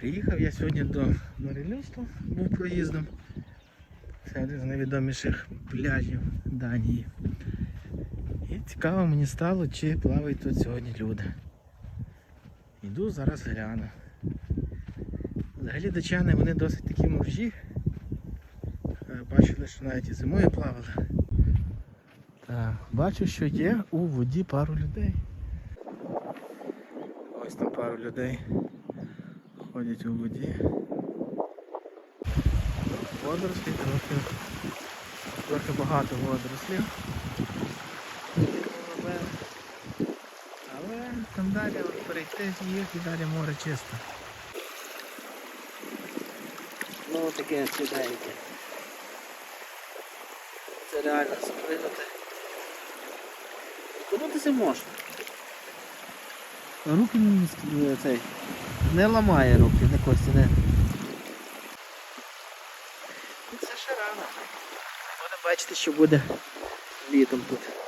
Приїхав я сьогодні до Морелюсту, був проїздом. Це один з найвідоміших пляжів Данії. І цікаво мені стало, чи плавають тут сьогодні люди. Йду зараз гляну. Взагалі датчани вони досить такі моржі. Е, Бачили, що навіть і зимою плавали. Так, бачу, що є у воді пару людей. Ось там пару людей ходять у воді. Водорослі трохи, трохи багато водорослів. Але, там далі от перейти їх і далі море чисте. Ну таке чуденьке. Це реально спригнути. Окунутися можна. Руки не, цей, не ламає руки, не кості, не. Це ще рано. Будемо бачити, що буде літом тут.